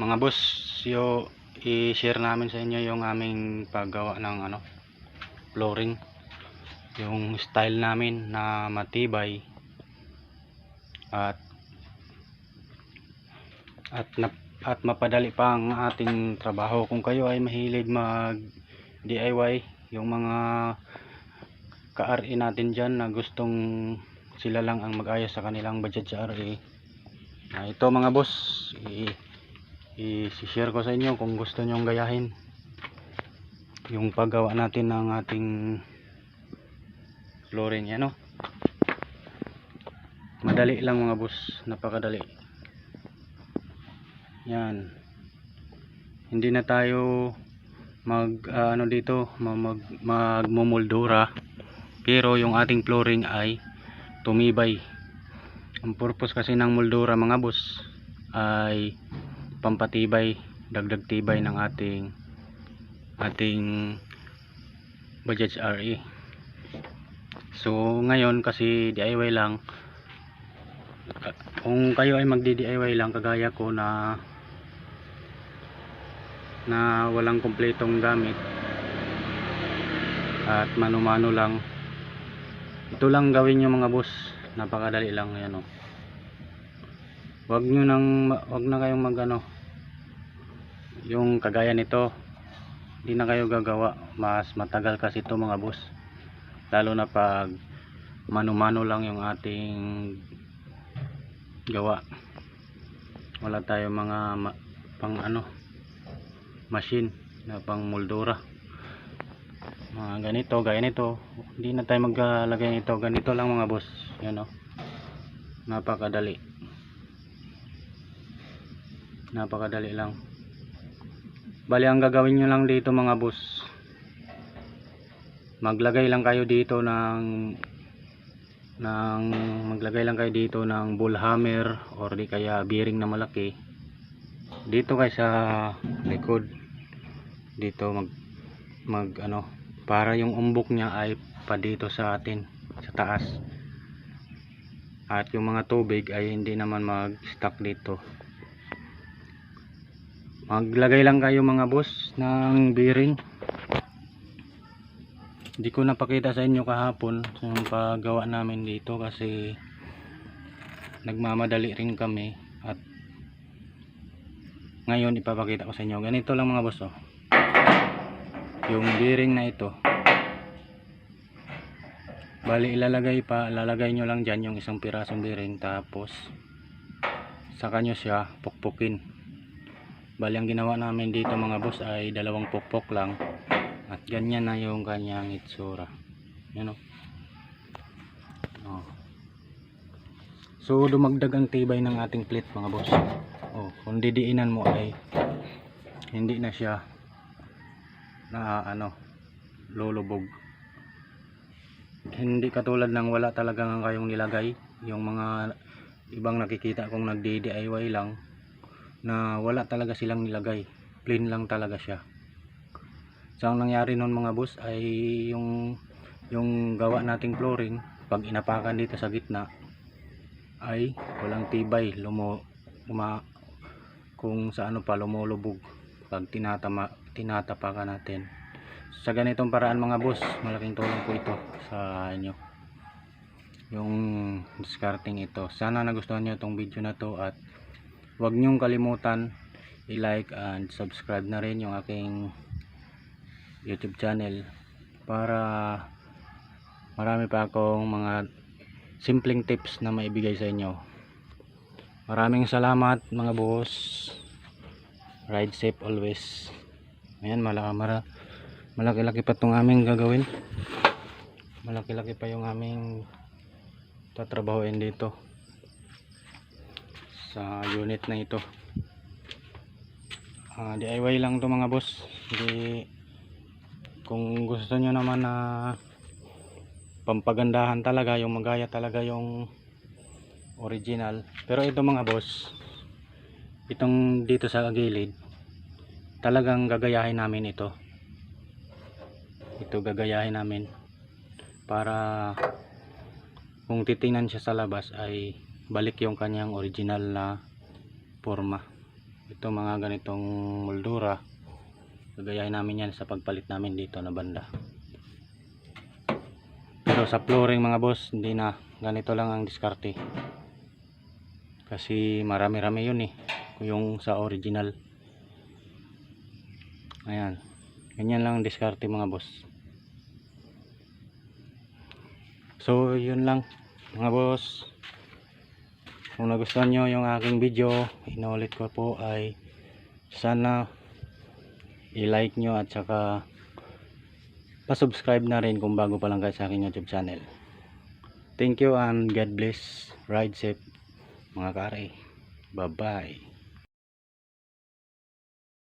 mga boss yo i-share namin sa inyo yung aming paggawa ng ano flooring. Yung style namin na matibay. At at at mapadali pa ang ating trabaho. Kung kayo ay mahilig mag DIY yung mga ka-RE natin dyan na gustong sila lang ang mag-ayos sa kanilang budget sa RE Ah, ito mga boss i- i-share ko sa inyo kung gusto nyong gayahin yung paggawa natin ng ating flooring yan o madali lang mga boss. Napakadali. Yan. Hindi na tayo mag ah, ano dito ma- mag magmumoldura pero yung ating flooring ay tumibay. Ang purpose kasi ng moldura mga boss ay pampatibay dagdag tibay ng ating ating budget RE so ngayon kasi DIY lang kung kayo ay magdi DIY lang kagaya ko na na walang kumpletong gamit at mano-mano lang ito lang gawin nyo mga boss. Napakadali lang yan o wag nyo nang wag na kayong mag ano yung kagaya nito hindi na kayo gagawa. Mas matagal kasi ito mga boss. Lalo na pag mano-mano lang yung ating gawa. Wala tayo mga ma- pang ano machine na pang moldura mga ganito gaya nito hindi na tayo maglalagay nito. Ganito lang mga boss. Yan o napakadali. Napakadali lang bali ang gagawin nyo lang dito mga boss. Maglagay lang kayo dito ng ng maglagay lang kayo dito ng ball hammer or di kaya bearing na malaki. Dito kay sa likod. Dito mag mag ano para yung umbok niya ay pa dito sa atin sa taas. At yung mga tubig ay hindi naman mag stuck dito maglagay lang kayo mga boss ng bearing. Hindi ko napakita sa inyo kahapon yung paggawa namin dito kasi nagmamadali rin kami at ngayon ipapakita ko sa inyo. Ganito lang mga boss oh. yung bearing na ito. Bali ilalagay pa lalagay nyo lang dyan yung isang pirasong bearing tapos saka nyo siya pukpukin bali ang ginawa namin dito mga boss ay dalawang pukpok lang. At ganyan na yung kanyang itsura. Yan o oh. so dumagdag ang tibay ng ating plate mga boss. Oh, kung didiinan mo ay hindi na siya na ano lulubog. Hindi katulad ng wala talaga nga kayong nilagay. Yung mga ibang nakikita kong nagdi DIY lang na wala talaga silang nilagay. Plain lang talaga siya. So ang nangyari nun mga boss ay yung yung gawa nating flooring pag inapakan dito sa gitna ay walang tibay. Lumo uma, kung sa ano pa lumulubog pag tinatama tinatapakan natin. Sa ganitong paraan mga boss malaking tulong po ito sa inyo. Yung discarding ito. Sana nagustuhan nyo itong video na to at huwag nyong kalimutan i-like and subscribe na rin yung aking youtube channel para marami pa akong mga simpleng tips na maibigay sa inyo. Maraming salamat mga boss. Ride safe always. Ayan mala mara malaki-laki pa itong aming gagawin. Malaki-laki pa yung aming tatrabahoin dito sa unit na ito. Ah, DIY lang to mga boss. Hindi kung gusto nyo naman na pampagandahan talaga yung magaya talaga yung original. Pero ito mga boss itong dito sa gilid talagang gagayahin namin ito. Ito gagayahin namin para kung titingnan siya sa labas ay balik yung kanyang original na forma. Ito mga ganitong moldura. Gagayahin namin yan sa pagpalit namin dito na banda. Pero sa flooring mga boss hindi na. Ganito lang ang diskarte. Kasi marami rami yun eh. Yung sa original. Ayan. Ganyan lang ang diskarte mga boss. So yun lang mga boss kung nagustuhan nyo yung aking video inulit ko po ay sana i-like nyo at saka pa-subscribe na rin kung bago pa lang kayo sa aking youtube channel. Thank you and God bless. Ride safe mga kare. Bye bye